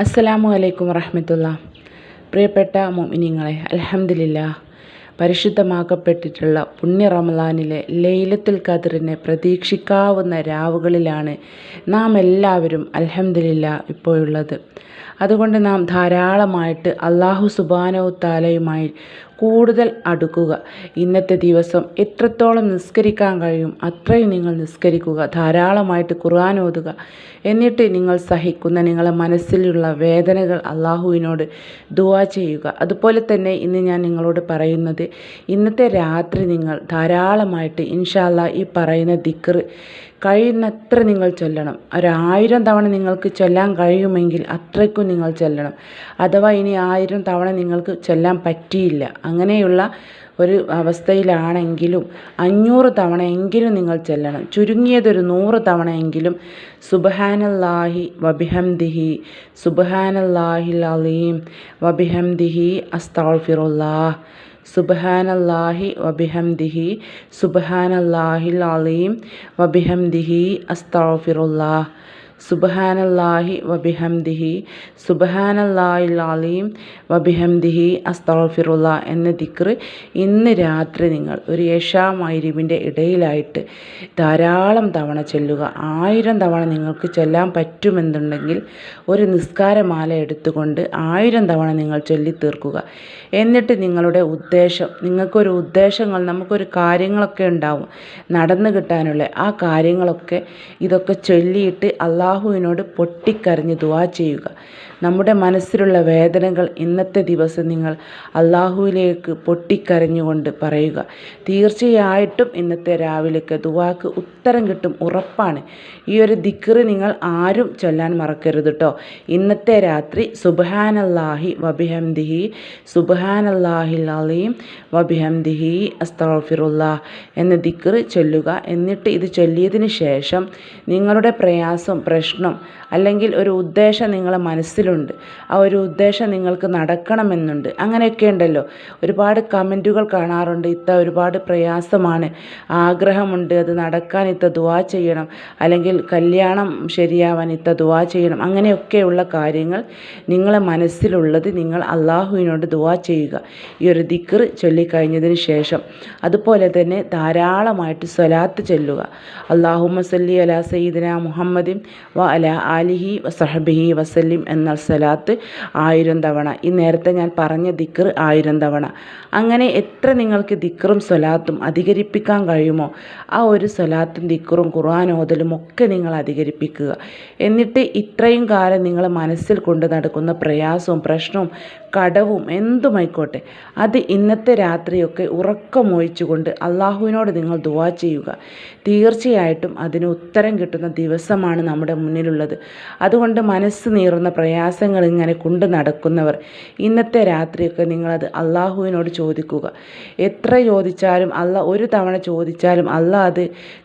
അസ്സലാമു അലൈക്കും വറഹമത്തുള്ള പ്രിയപ്പെട്ട മോമിനിങ്ങളെ അലഹമില്ല പരിശുദ്ധമാക്കപ്പെട്ടിട്ടുള്ള പുണ്യ റമലാനിലെ ലൈലത്തുൽ ഖദറിനെ പ്രതീക്ഷിക്കാവുന്ന രാവുകളിലാണ് നാം എല്ലാവരും അലഹമില്ല ഇപ്പോഴുള്ളത്. അതുകൊണ്ട് നാം ധാരാളമായിട്ട് അള്ളാഹു സുബാനോ താലയുമായി കൂടുതൽ അടുക്കുക. ഇന്നത്തെ ദിവസം എത്രത്തോളം നിസ്കരിക്കാൻ കഴിയും അത്രയും നിങ്ങൾ നിസ്കരിക്കുക. ധാരാളമായിട്ട് ഖുർആൻ ഓതുക. എന്നിട്ട് നിങ്ങൾ സഹിക്കുന്ന നിങ്ങളെ മനസ്സിലുള്ള വേദനകൾ അള്ളാഹുവിനോട് ദുവാ ചെയ്യുക. അതുപോലെ തന്നെ ഇന്ന് ഞാൻ നിങ്ങളോട് പറയുന്നത് ഇന്നത്തെ രാത്രി നിങ്ങൾ ധാരാളമായിട്ട് ഇൻഷാല്ല ഈ പറയുന്ന ദിക്റ് കഴിയുന്നത്ര നിങ്ങൾ ചൊല്ലണം. ഒരായിരം തവണ നിങ്ങൾക്ക് ചൊല്ലാൻ കഴിയുമെങ്കിൽ അത്രയ്ക്കും നിങ്ങൾ ചൊല്ലണം. അഥവാ ഇനി ആയിരം തവണ നിങ്ങൾക്ക് ചൊല്ലാൻ പറ്റിയില്ല. അങ്ങനെയുള്ള ഒരു അവസ്ഥയിലാണെങ്കിലും അഞ്ഞൂറ് തവണയെങ്കിലും നിങ്ങൾ ചെല്ലണം. ചുരുങ്ങിയതൊരു നൂറ് തവണയെങ്കിലും സുബഹാനല്ലാഹി വബിഹംദിഹി സുബഹാനല്ലാഹിൽ അലീം വബിഹംദിഹി അസ്താഫിറുല്ലാഹ് സുബ്ഹാനല്ലാഹി വബിഹംദിഹി സുബ്ഹാനല്ലാഹിൽ അലീം വബിഹംദിഹി അസ്തഗ്ഫിറുല്ലാഹ്. സുബ്ഹാനല്ലാഹി വബിഹംദിഹി സുബ്ഹാനല്ലാഹിൽ അലീം വബിഹംദിഹി അസ്തഗ്ഫിറുള്ള എന്ന ദിക്ർ ഇന്ന് രാത്രി നിങ്ങൾ ഒരു യഷാ മൈരിവിന്റെ ഇടയിലായിട്ട് ധാരാളം തവണ ചെല്ലുക. ആയിരം തവണ നിങ്ങൾക്ക് ചെല്ലാൻ പറ്റുമെന്നുണ്ടെങ്കിൽ ഒരു നിസ്കാരമാല എടുത്തുകൊണ്ട് ആയിരം തവണ നിങ്ങൾ ചൊല്ലി തീർക്കുക എന്നിട്ട് നിങ്ങളുടെ ഉദ്ദേശം നിങ്ങൾക്കൊരു ഉദ്ദേശങ്ങൾ നമുക്കൊരു കാര്യങ്ങളൊക്കെ ഉണ്ടാവും. നടന്നു കിട്ടാനുള്ള ആ കാര്യങ്ങളൊക്കെ ഇതൊക്കെ ചൊല്ലിയിട്ട് അള്ളാഹുവിനോട് പൊട്ടിക്കരഞ്ഞ് ദുവാ ചെയ്യുക. നമ്മുടെ മനസ്സിലുള്ള വേദനകൾ ഇന്നത്തെ ദിവസം നിങ്ങൾ അള്ളാഹുവിലേക്ക് പൊട്ടിക്കരഞ്ഞുകൊണ്ട് പറയുക. തീർച്ചയായിട്ടും ഇന്നത്തെ രാവിലേക്ക് ദുവാക്ക് ഉത്തരം കിട്ടും ഉറപ്പാണ്. ഈ ഒരു ദിക്റ് നിങ്ങൾ ആരും ചൊല്ലാൻ മറക്കരുത് കേട്ടോ ഇന്നത്തെ രാത്രി സുബഹാനല്ലാഹി വബിഹംദിഹി സുബഹാനല്ലാഹിൽ അലീം വബിഹംദിഹി അസ്തഫിറുല്ലാ എന്ന ദിക്റ് ചൊല്ലുക. എന്നിട്ട് ഇത് ചൊല്ലിയതിന് ശേഷം നിങ്ങളുടെ പ്രയാസം പ്രശ്നം അല്ലെങ്കിൽ ഒരു ഉദ്ദേശം നിങ്ങളെ മനസ്സിലുണ്ട്. ആ ഒരു ഉദ്ദേശം നിങ്ങൾക്ക് നടക്കണമെന്നുണ്ട്. അങ്ങനെയൊക്കെ ഉണ്ടല്ലോ. ഒരുപാട് കമന്റുകൾ കാണാറുണ്ട്. ഇത്ത ഒരുപാട് പ്രയാസമാണ്. ആഗ്രഹമുണ്ട് അത് നടക്കാൻ ഇത്ത ദുവാ ചെയ്യണം. അല്ലെങ്കിൽ കല്യാണം ശരിയാവാൻ ഇത്ത ദുവാ ചെയ്യണം. അങ്ങനെയൊക്കെയുള്ള കാര്യങ്ങൾ നിങ്ങളെ മനസ്സിലുള്ളത് നിങ്ങൾ അള്ളാഹുവിനോട് ദുവാ ചെയ്യുക. ഈ ഒരു ദിക്കർ ചൊല്ലിക്കഴിഞ്ഞതിന് ശേഷം അതുപോലെ തന്നെ ധാരാളമായിട്ട് സ്വലാത്ത് ചൊല്ലുക. അള്ളാഹുമ്മ സല്ലി അലാ സയ്യിദിന മുഹമ്മദിൻ വ അല ആലിഹി വസഹബിഹി വസല്ലിം എന്ന സലാത്ത് ആയിരം തവണ. ഈ നേരത്തെ ഞാൻ പറഞ്ഞ ദിക്കർ ആയിരം തവണ. അങ്ങനെ എത്ര നിങ്ങൾക്ക് ദിക്കറും സ്വലാത്തും അധികരിപ്പിക്കാൻ കഴിയുമോ? ആ ഒരു സ്വലാത്തും ദിക്കറും ഖുർആൻ ഓതലും ഒക്കെ നിങ്ങൾ അധികരിപ്പിക്കുക. എന്നിട്ട് ഇത്രയും കാലം നിങ്ങൾ മനസ്സിൽ കൊണ്ട് നടക്കുന്ന പ്രയാസവും പ്രശ്നവും കടവും എന്തുമായിക്കോട്ടെ. അത് ഇന്നത്തെ രാത്രിയൊക്കെ ഉറക്കമൊഴിച്ചുകൊണ്ട് അള്ളാഹുവിനോട് നിങ്ങൾ ദുവാ ചെയ്യുക. തീർച്ചയായിട്ടും അതിന് ഉത്തരം കിട്ടുന്ന ദിവസമാണ് നമ്മുടെ മുന്നിലുള്ളത്. അതുകൊണ്ട് മനസ്സ് നീറുന്ന പ്രയാസങ്ങൾ ഇങ്ങനെ കൊണ്ട് നടക്കുന്നവർ ഇന്നത്തെ രാത്രിയൊക്കെ നിങ്ങളത് അള്ളാഹുവിനോട് ചോദിക്കുക. എത്ര ചോദിച്ചാലും അല്ല ഒരു തവണ ചോദിച്ചാലും അല്ല അത്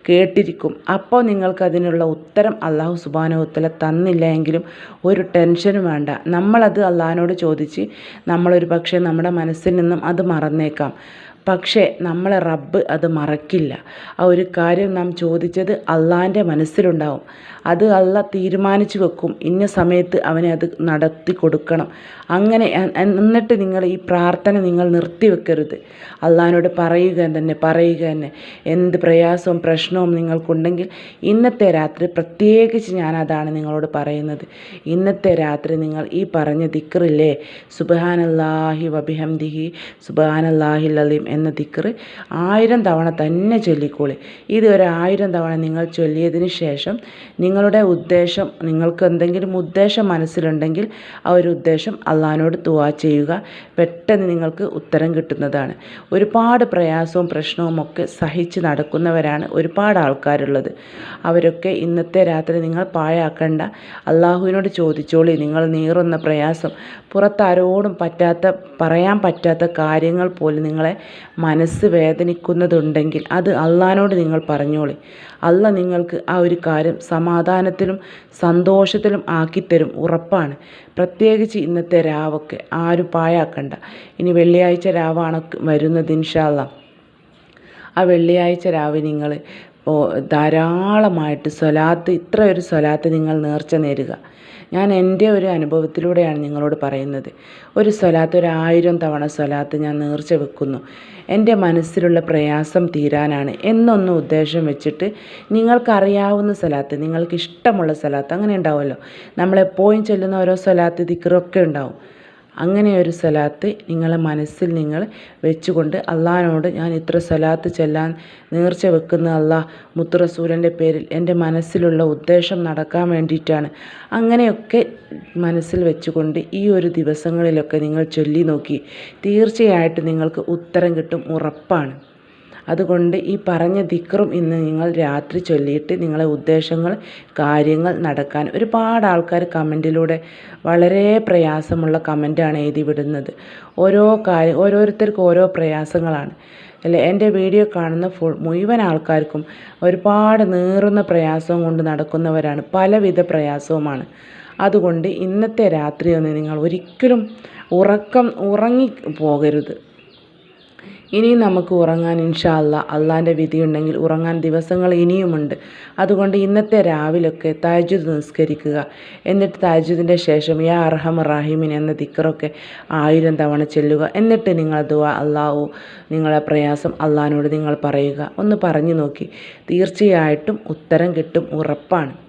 കേട്ടിരിക്കും. അപ്പോൾ നിങ്ങൾക്ക് അതിനുള്ള ഉത്തരം അള്ളാഹു സുബാനോത്തല തന്നില്ല എങ്കിലും ഒരു ടെൻഷനും വേണ്ട. നമ്മളത് അള്ളാഹിനോട് ചോദിച്ച് നമ്മളൊരു പക്ഷേ നമ്മുടെ മനസ്സിൽ നിന്നും അത് മറന്നേക്കാം. പക്ഷേ നമ്മളെ റബ്ബ് അത് മറക്കില്ല. ആ ഒരു കാര്യം നാം ചോദിച്ചത് അള്ളാന്റെ മനസ്സിലുണ്ടാവും. അത് അള്ള തീരുമാനിച്ചു വെക്കും. ഇന്ന സമയത്ത് അവനെ അത് നടത്തി കൊടുക്കണം. അങ്ങനെ എന്നിട്ട് നിങ്ങൾ ഈ പ്രാർത്ഥന നിങ്ങൾ നിർത്തിവെക്കരുത് അള്ളഹാനോട് പറയുക തന്നെ പറയുക തന്നെ. എന്ത് പ്രയാസവും പ്രശ്നവും നിങ്ങൾക്കുണ്ടെങ്കിൽ ഇന്നത്തെ രാത്രി പ്രത്യേകിച്ച് ഞാൻ അതാണ് നിങ്ങളോട് പറയുന്നത്. ഇന്നത്തെ രാത്രി നിങ്ങൾ ഈ പറഞ്ഞ ദിക്റില്ലേ? സുബാനല്ലാഹി വബിഹംദിഹി സുബാനല്ലാഹി അലീം എന്ന തിക്കറ് ആയിരം തവണ തന്നെ ചൊല്ലിക്കോളി. ഇത് ഒരു തവണ നിങ്ങൾ ചൊല്ലിയതിന് ശേഷം നിങ്ങളുടെ ഉദ്ദേശം നിങ്ങൾക്ക് എന്തെങ്കിലും ഉദ്ദേശം മനസ്സിലുണ്ടെങ്കിൽ ആ ഒരു ഉദ്ദേശം അള്ളഹാനോട് തുവാ ചെയ്യുക. പെട്ടെന്ന് നിങ്ങൾക്ക് ഉത്തരം കിട്ടുന്നതാണ്. ഒരുപാട് പ്രയാസവും പ്രശ്നവും ഒക്കെ സഹിച്ച് നടക്കുന്നവരാണ് ഒരുപാട് ആൾക്കാരുള്ളത്. അവരൊക്കെ ഇന്നത്തെ രാത്രി നിങ്ങൾ പാഴാക്കണ്ട. അള്ളാഹുവിനോട് ചോദിച്ചോളി. നിങ്ങൾ നീറുന്ന പ്രയാസം പുറത്താരോടും പറ്റാത്ത പറയാൻ പറ്റാത്ത കാര്യങ്ങൾ പോലും നിങ്ങളെ മനസ്സ് വേദനിക്കുന്നതുണ്ടെങ്കിൽ അത് അള്ളഹാനോട് നിങ്ങൾ പറഞ്ഞോളി. അല്ല നിങ്ങൾക്ക് ആ ഒരു കാര്യം സമാധാനത്തിലും സന്തോഷത്തിലും ആക്കിത്തരും ഉറപ്പാണ്. പ്രത്യേകിച്ച് ഇന്നത്തെ രാവൊക്കെ ആരും പാഴാക്കണ്ട. ഇനി വെള്ളിയാഴ്ച രാവാണ് വരുന്നത് ഇൻഷാല്ല ആ വെള്ളിയാഴ്ച രാവ് നിങ്ങൾ ധാരാളമായിട്ട് സ്വലാത്ത് ഇത്ര ഒരു സ്വലാത്ത് നിങ്ങൾ നേർച്ച നേരുക. ഞാൻ എന്റെ ഒരു അനുഭവത്തിലൂടെയാണ് നിങ്ങളോട് പറയുന്നത്. ഒരു സ്വലാത്ത് ഒരു ആയിരം തവണ സ്വലാത്ത് ഞാൻ നേർച്ച വെക്കുന്നു. എന്റെ മനസ്സിലുള്ള പ്രയാസം തീരാനാണ്. എന്നൊന്നും ഉദ്ദേശം വെച്ചിട്ട് നിങ്ങൾക്കറിയാവുന്ന സ്ഥലത്ത് നിങ്ങൾക്ക് ഇഷ്ടമുള്ള സ്ഥലത്ത് അങ്ങനെ ഉണ്ടാവുമല്ലോ. നമ്മളെപ്പോഴും ചെല്ലുന്ന ഓരോ സ്ഥലത്ത് ദിക്കറൊക്കെ ഉണ്ടാവും. അങ്ങനെ ഒരു സലാത്ത് നിങ്ങളെ മനസ്സിൽ നിങ്ങൾ വെച്ചുകൊണ്ട് അള്ളഹാനോട് ഞാൻ ഇത്ര സലാത്ത് ചെല്ലാൻ നേർച്ച വെക്കുന്ന അള്ളാഹ് മുത്തുറസൂലന്റെ പേരിൽ എന്റെ മനസ്സിലുള്ള ഉദ്ദേശം നടക്കാൻ വേണ്ടിയിട്ടാണ്. അങ്ങനെയൊക്കെ മനസ്സിൽ വെച്ചുകൊണ്ട് ഈ ഒരു ദിവസങ്ങളിലൊക്കെ നിങ്ങൾ ചൊല്ലി നോക്കി. തീർച്ചയായിട്ടും നിങ്ങൾക്ക് ഉത്തരം കിട്ടും ഉറപ്പാണ്. അതുകൊണ്ട് ഈ പറഞ്ഞ ദിക്റും ഇന്ന് നിങ്ങൾ രാത്രി ചൊല്ലിയിട്ട് നിങ്ങളെ ഉദ്ദേശങ്ങൾ കാര്യങ്ങൾ നടക്കാൻ ഒരുപാട് ആൾക്കാർ കമന്റിലൂടെ വളരെ പ്രയാസമുള്ള കമന്റാണ് എഴുതി വിടുന്നത്. ഓരോ കാര്യം ഓരോരുത്തർക്കും ഓരോ പ്രയാസങ്ങളാണ്. അല്ലേ? എന്റെ വീഡിയോ കാണുന്ന ഫുൾ മുഴുവൻ ആൾക്കാർക്കും ഒരുപാട് നീറുന്ന പ്രയാസവും കൊണ്ട് നടക്കുന്നവരാണ്. പലവിധ പ്രയാസവുമാണ്. അതുകൊണ്ട് ഇന്നത്തെ രാത്രി ഒന്ന് നിങ്ങൾ ഒരിക്കലും ഉറക്കം ഉറങ്ങി പോകരുത്. ഇനിയും നമുക്ക് ഉറങ്ങാൻ ഇൻഷാ അല്ല അള്ളാന്റെ വിധിയുണ്ടെങ്കിൽ ഉറങ്ങാൻ ദിവസങ്ങൾ ഇനിയുമുണ്ട്. അതുകൊണ്ട് ഇന്നത്തെ രാവിലൊക്കെ തയജുദ് നിസ്കരിക്കുക. എന്നിട്ട് തയജുദിന്റെ ശേഷം യാ അർഹം റാഹിമിൻ എന്ന ദിക്കറൊക്കെ ആയിരം തവണ ചെല്ലുക. എന്നിട്ട് നിങ്ങൾ ദുവാ അള്ളാഹു നിങ്ങളെ പ്രയാസം അള്ളാഹിനോട് നിങ്ങൾ പറയുക. ഒന്ന് പറഞ്ഞു നോക്കി. തീർച്ചയായിട്ടും ഉത്തരം കിട്ടും ഉറപ്പാണ്.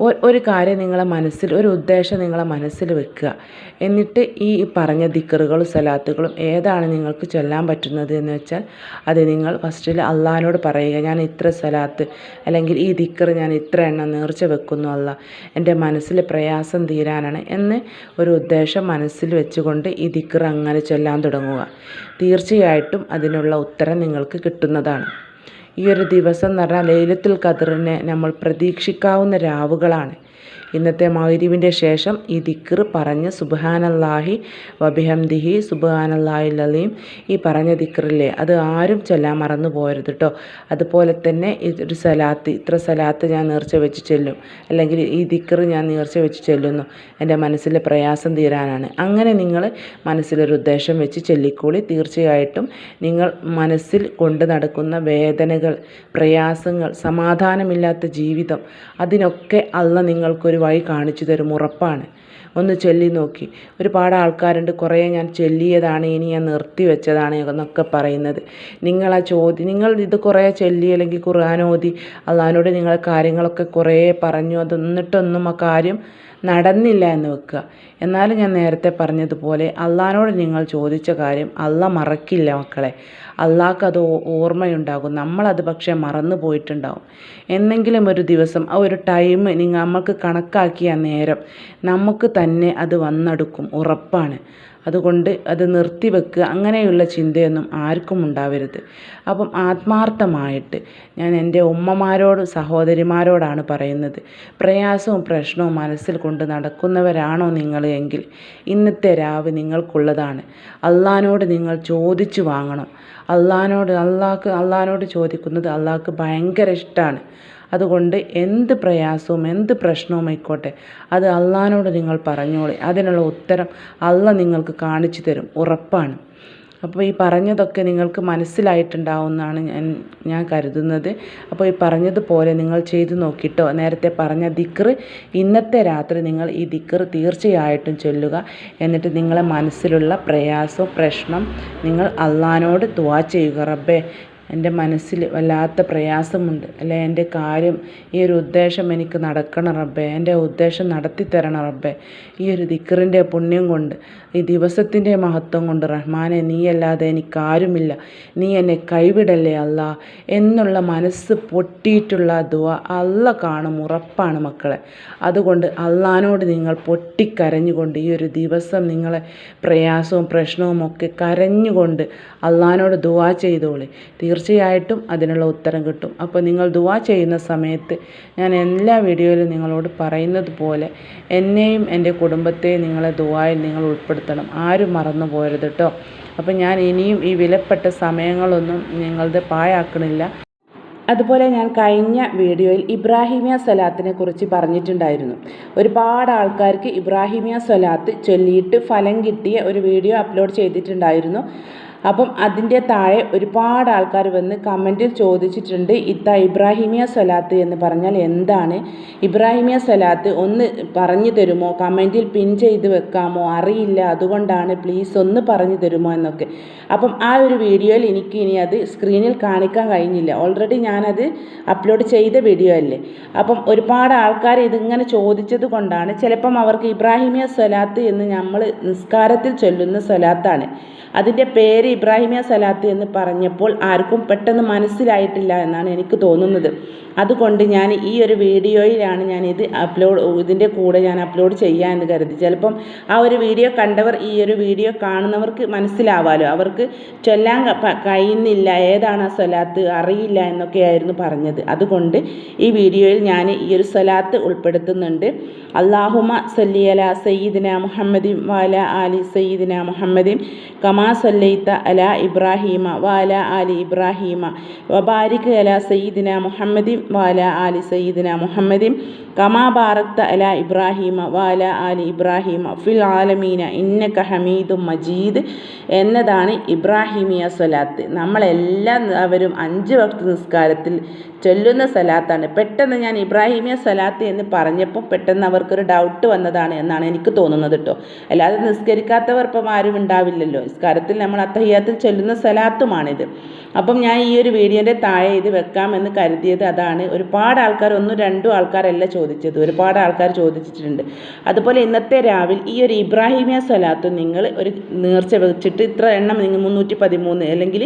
ഒരു കാര്യം നിങ്ങളെ മനസ്സിൽ ഒരു ഉദ്ദേശം നിങ്ങളെ മനസ്സിൽ വെക്കുക. എന്നിട്ട് ഈ പറഞ്ഞ ദിക്കറുകളും സലാത്തുകളും ഏതാണ് നിങ്ങൾക്ക് ചൊല്ലാൻ പറ്റുന്നത് എന്ന് വെച്ചാൽ അത് നിങ്ങൾ ഫസ്റ്റിൽ അള്ളഹാനോട് പറയുക ഞാൻ ഇത്ര സലാത്ത് അല്ലെങ്കിൽ ഈ ദിക്കർ ഞാൻ ഇത്ര എണ്ണം നേർച്ച വെക്കുന്നു അല്ല എന്റെ മനസ്സിൽ പ്രയാസം തീരാനാണ് എന്ന് ഒരു ഉദ്ദേശം മനസ്സിൽ വെച്ചുകൊണ്ട് ഈ ദിക്കർ അങ്ങനെ ചൊല്ലാൻ തുടങ്ങുക. തീർച്ചയായിട്ടും അതിനുള്ള ഉത്തരം നിങ്ങൾക്ക് കിട്ടുന്നതാണ്. ഈ ഒരു ദിവസം എന്ന് പറഞ്ഞാൽ ലൈലത്തുൽ ഖദറിനെ നമ്മൾ പ്രതീക്ഷിക്കാവുന്ന രാവുകളാണ്. ഇന്നത്തെ മൗരിവിന്റെ ശേഷം ഈ ദിക്ർ പറഞ്ഞ് സുബ്ഹാനല്ലാഹി വബിഹംദിഹി സുബ്ഹാനല്ലാഹിൽ ലലീം ഈ പറഞ്ഞ ദിക്റില്ലേ അത് ആരും ചൊല്ലാൻ മറന്നു പോകരുത് കേട്ടോ അതുപോലെ തന്നെ ഒരു സലാത്ത് ഇത്ര സലാത്ത് ഞാൻ നേർച്ച വെച്ച് ചെല്ലും. അല്ലെങ്കിൽ ഈ ദിക്ർ ഞാൻ നേർച്ച വെച്ച് ചെല്ലുന്നു. എന്റെ മനസ്സിലെ പ്രയാസം തീരാനാണ്. അങ്ങനെ നിങ്ങൾ മനസ്സിലൊരു ഉദ്ദേശം വെച്ച് ചെല്ലിക്കൂളി. തീർച്ചയായിട്ടും നിങ്ങൾ മനസ്സിൽ കൊണ്ട് നടക്കുന്ന വേദനകൾ പ്രയാസങ്ങൾ സമാധാനമില്ലാത്ത ജീവിതം അതിനൊക്കെ അള്ള നിങ്ങൾക്കൊരു വഴി കാണിച്ചു തരും ഉറപ്പാണ്. ഒന്ന് ചൊല്ലി നോക്കി. ഒരുപാട് ആൾക്കാരുണ്ട്. കുറേ ഞാൻ ചൊല്ലിയതാണ് ഇനി ഞാൻ നിർത്തി വെച്ചതാണ് എന്നൊക്കെ പറയുന്നത്. നിങ്ങൾ ആ ചോദ്യം നിങ്ങൾ ഇത് കുറേ ചൊല്ലി അല്ലെങ്കിൽ ഖുർആൻ ഓതി അള്ളാഹിനോട് നിങ്ങൾ കാര്യങ്ങളൊക്കെ കുറേ പറഞ്ഞു അതൊന്നിട്ടൊന്നും ആ കാര്യം നടന്നില്ല എന്ന് വെക്കുക. എന്നാലും ഞാൻ നേരത്തെ പറഞ്ഞതുപോലെ അള്ളഹാനോട് നിങ്ങൾ ചോദിച്ച കാര്യം അള്ള മറക്കില്ല മക്കളെ. അള്ളാഹ്ക്ക് അത് ഓർമ്മയുണ്ടാകും. നമ്മളത് പക്ഷേ മറന്നു പോയിട്ടുണ്ടാകും എന്നെങ്കിലും ഒരു ദിവസം ആ ഒരു ടൈം നിങ്ങൾ നമുക്ക് കണക്കാക്കിയ നേരം നമുക്ക് തന്നെ അത് വന്നെടുക്കും ഉറപ്പാണ്. അതുകൊണ്ട് അത് നിർത്തിവെക്കുക അങ്ങനെയുള്ള ചിന്തയൊന്നും ആർക്കും ഉണ്ടാവരുത്. അപ്പം ആത്മാർത്ഥമായിട്ട് ഞാൻ എന്റെ ഉമ്മമാരോടും സഹോദരിമാരോടാണ് പറയുന്നത് പ്രയാസവും പ്രശ്നവും മനസ്സിൽ കൊണ്ട് നടക്കുന്നവരാണോ നിങ്ങൾ എങ്കിൽ ഇന്നത്തെ രാവ് നിങ്ങൾക്കുള്ളതാണ്. അള്ളഹാനോട് നിങ്ങൾ ചോദിച്ചു വാങ്ങണം. അള്ളഹാനോട് അള്ളാഹ്ക്ക് അള്ളഹാനോട് ചോദിക്കുന്നത് അള്ളാഹ്ക്ക് ഭയങ്കര ഇഷ്ടമാണ് അതുകൊണ്ട് എന്ത് പ്രയാസവും എന്ത് പ്രശ്നവും ആയിക്കോട്ടെ അത് അള്ളഹാനോട് നിങ്ങൾ പറഞ്ഞോളി. അതിനുള്ള ഉത്തരം അള്ള നിങ്ങൾക്ക് കാണിച്ചു തരും. ഉറപ്പാണ്. അപ്പോൾ ഈ പറഞ്ഞതൊക്കെ നിങ്ങൾക്ക് മനസ്സിലായിട്ടുണ്ടാവുമെന്നാണ് ഞാൻ ഞാൻ കരുതുന്നത്. അപ്പോൾ ഈ പറഞ്ഞതുപോലെ നിങ്ങൾ ചെയ്തു നോക്കിയിട്ടോ നേരത്തെ പറഞ്ഞ ദിക്റ് ഇന്നത്തെ രാത്രി നിങ്ങൾ ഈ ദിക്റ് തീർച്ചയായിട്ടും ചൊല്ലുക. എന്നിട്ട് നിങ്ങളെ മനസ്സിലുള്ള പ്രയാസവും പ്രശ്നം നിങ്ങൾ അള്ളഹാനോട് ദുആ ചെയ്യുക. റബ്ബേ എന്റെ മനസ്സിൽ വല്ലാത്ത പ്രയാസമുണ്ട്. അല്ലെ എന്റെ കാര്യം ഈ ഒരു ഉദ്ദേശം എനിക്ക് നടക്കണം റബ്ബേ. എന്റെ ഉദ്ദേശം നടത്തി തരണം റബ്ബേ. ഈ ഒരു ദിക്കറിന്റെ പുണ്യം കൊണ്ട് ഈ ദിവസത്തിന്റെ മഹത്വം കൊണ്ട് റഹ്മാനെ നീയല്ലാതെ എനിക്കാരുമില്ല. നീ എന്നെ കൈവിടല്ലേ അല്ല? എന്നുള്ള മനസ്സ് പൊട്ടിയിട്ടുള്ള ദുവ അല്ല കാണും ഉറപ്പാണ് മക്കളെ. അതുകൊണ്ട് അള്ളഹാനോട് നിങ്ങൾ പൊട്ടിക്കരഞ്ഞുകൊണ്ട് ഈ ഒരു ദിവസം നിങ്ങളെ പ്രയാസവും പ്രശ്നവും ഒക്കെ കരഞ്ഞുകൊണ്ട് അള്ളഹാനോട് ദുവാ ചെയ്തോളി. തീർച്ചയായിട്ടും അതിനുള്ള ഉത്തരം കിട്ടും. അപ്പോൾ നിങ്ങൾ ദുവാ ചെയ്യുന്ന സമയത്ത് ഞാൻ എല്ലാ വീഡിയോയിലും നിങ്ങളോട് പറയുന്നത് പോലെ എന്നെയും എന്റെ കുടുംബത്തെയും നിങ്ങളെ ദുവായിൽ നിങ്ങൾ ഉൾപ്പെടുത്തണം. ആരും മറന്നു പോകരുത് കേട്ടോ അപ്പം ഞാൻ ഇനിയും ഈ വിലപ്പെട്ട സമയങ്ങളൊന്നും നിങ്ങളുടെ പാഴാക്കണില്ല. അതുപോലെ ഞാൻ കഴിഞ്ഞ വീഡിയോയിൽ ഇബ്രാഹിമിയ സ്വലാത്തിനെ കുറിച്ച് പറഞ്ഞിട്ടുണ്ടായിരുന്നു. ഒരുപാട് ആൾക്കാർക്ക് ഇബ്രാഹിമിയ സ്വലാത്ത് ചൊല്ലിയിട്ട് ഫലം കിട്ടിയ ഒരു വീഡിയോ അപ്ലോഡ് ചെയ്തിട്ടുണ്ടായിരുന്നു. അപ്പം അതിന്റെ താഴെ ഒരുപാട് ആൾക്കാർ വന്ന് കമന്റിൽ ചോദിച്ചിട്ടുണ്ട് ഇത്ത ഇബ്രാഹിമിയ സ്വലാത്ത് എന്ന് പറഞ്ഞാൽ എന്താണ്? ഇബ്രാഹിമിയ സ്വലാത്ത് ഒന്ന് പറഞ്ഞു തരുമോ? കമന്റിൽ പിൻ ചെയ്ത് വെക്കാമോ? അറിയില്ല. അതുകൊണ്ടാണ് പ്ലീസ് ഒന്ന് പറഞ്ഞു തരുമോ എന്നൊക്കെ. അപ്പം ആ ഒരു വീഡിയോയിൽ എനിക്ക് ഇനി അത് സ്ക്രീനിൽ കാണിക്കാൻ കഴിഞ്ഞില്ല. ഓൾറെഡി ഞാനത് അപ്ലോഡ് ചെയ്ത വീഡിയോ അല്ലേ? അപ്പം ഒരുപാട് ആൾക്കാർ ഇതിങ്ങനെ ചോദിച്ചത് കൊണ്ടാണ് ചിലപ്പം അവർക്ക് ഇബ്രാഹിമിയ സ്വലാത്ത് എന്ന് നമ്മൾ നിസ്കാരത്തിൽ ചൊല്ലുന്ന സ്വലാത്താണ് അതിന്റെ പേര് ഇബ്രാഹിമിയ സലാത്ത് എന്ന് പറഞ്ഞപ്പോൾ ആർക്കും പെട്ടെന്ന് മനസ്സിലായിട്ടില്ല എന്നാണ് എനിക്ക് തോന്നുന്നത്. അതുകൊണ്ട് ഞാൻ ഈ ഒരു വീഡിയോയിലാണ് ഞാൻ ഇത് അപ്ലോഡ് ഇതിന്റെ കൂടെ ഞാൻ അപ്ലോഡ് ചെയ്യാൻ എന്ന് കരുതി. ചിലപ്പം ആ ഒരു വീഡിയോ കണ്ടവർ ഈ ഒരു വീഡിയോ കാണുന്നവർക്ക് മനസ്സിലാവാലോ. അവർക്ക് ചൊല്ലാൻ കഴിയുന്നില്ല. ഏതാണ് ആ സ്വലാത്ത് അറിയില്ല എന്നൊക്കെയായിരുന്നു പറഞ്ഞത്. അതുകൊണ്ട് ഈ വീഡിയോയിൽ ഞാൻ ഈ ഒരു സ്വലാത്ത് ഉൾപ്പെടുത്തുന്നുണ്ട്. അള്ളാഹുമ സല്ലിയല സയ്യിദിന മുഹമ്മദിം വാല അലി സയ്യിദിന മുഹമ്മദിം കമാ സല്ലൈത്ത അല ഇബ്രാഹീമ വാല ആലി ഇബ്രാഹീമ. വബാരിക് അല സയ്യിദിന മുഹമ്മദി വാല ആലി സയ്യിദിന മുഹമ്മദി. കമാ അല ഇബ്രാഹീമ വാല ആലി ഇബ്രാഹീമ. ഫിൽ ആലമീന ഇന്നക ഹമീദും മജീദ് എന്നതാണ് ഇബ്രാഹിമിയ സ്വലാത്ത്. നമ്മളെല്ലാവരും അഞ്ച് വക്ത നിസ്കാരത്തിൽ ചൊല്ലുന്ന സലാത്താണ് പെട്ടെന്ന് ഞാൻ ഇബ്രാഹിമിയ സലാത്ത് എന്ന് പറഞ്ഞപ്പോൾ പെട്ടെന്ന് അവർക്കൊരു ഡൗട്ട് വന്നതാണ് എന്നാണ് എനിക്ക് തോന്നുന്നത് കേട്ടോ അല്ലാതെ നിസ്കരിക്കാത്തവർ ഇപ്പം ആരും ഉണ്ടാവില്ലല്ലോ. നിസ്കാരത്തിൽ നമ്മൾ അത്തഹിയാത്തിൽ ചൊല്ലുന്ന സലാത്തുമാണിത്. അപ്പം ഞാൻ ഈ ഒരു വീഡിയോന്റെ താഴെ ഇത് വെക്കാമെന്ന് കരുതിയത് അതാണ്. ഒരുപാട് ആൾക്കാർ ഒന്നും രണ്ടും ആൾക്കാരല്ല ചോദിച്ചത്. ഒരുപാട് ആൾക്കാർ ചോദിച്ചിട്ടുണ്ട്. അതുപോലെ ഇന്നത്തെ രാവിലെ ഈ ഒരു ഇബ്രാഹിമിയ സലാത്ത് നിങ്ങൾ ഒരു നേർച്ച വെച്ചിട്ട് ഇത്ര എണ്ണം നിങ്ങൾ മുന്നൂറ്റി പതിമൂന്ന് അല്ലെങ്കിൽ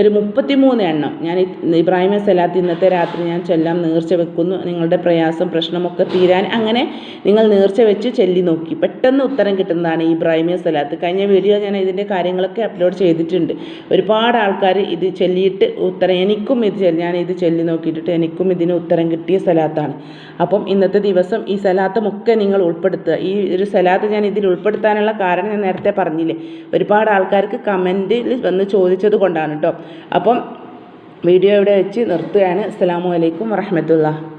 ഒരു മുപ്പത്തി മൂന്ന് എണ്ണം ഞാൻ ഇബ്രാഹിമിയ സലാത്ത് ഇന്നത്തെ രാത്രി ഞാൻ ചൊല്ലാം നേർച്ച വെക്കുന്നു. നിങ്ങളുടെ പ്രയാസം പ്രശ്നമൊക്കെ തീരാൻ അങ്ങനെ നിങ്ങൾ നേർച്ച വെച്ച് ചൊല്ലി നോക്കി. പെട്ടെന്ന് ഉത്തരം കിട്ടുന്നതാണ് ഇബ്രാഹിമിയ സലാത്ത്. കഴിഞ്ഞ വീഡിയോ ഞാൻ ഇതിന്റെ കാര്യങ്ങളൊക്കെ അപ്ലോഡ് ചെയ്തിട്ടുണ്ട്. ഒരുപാട് ആൾക്കാർ ഇത് ചൊല്ലിയിട്ട് ഉത്തരം എനിക്കും ഇത് ഞാൻ ഇത് ചൊല്ലി നോക്കിയിട്ട് എനിക്കും ഇതിന് ഉത്തരം കിട്ടിയ സലാത്താണ്. അപ്പം ഇന്നത്തെ ദിവസം ഈ സലാത്തുമൊക്കെ നിങ്ങൾ ഉൾപ്പെടുത്തുക. ഈ ഒരു സലാത്ത് ഞാൻ ഇതിൽ ഉൾപ്പെടുത്താനുള്ള കാരണം ഞാൻ നേരത്തെ പറഞ്ഞില്ലേ. ഒരുപാട് ആൾക്കാർക്ക് കമന്റിൽ വന്ന് ചോദിച്ചത് കൊണ്ടാണ് കേട്ടോ അപ്പം വീഡിയോ ഇവിടെ വെച്ച് നിർത്തുകയാണ്. അസ്സാമലൈക്കും വറഹമത്തുള്ള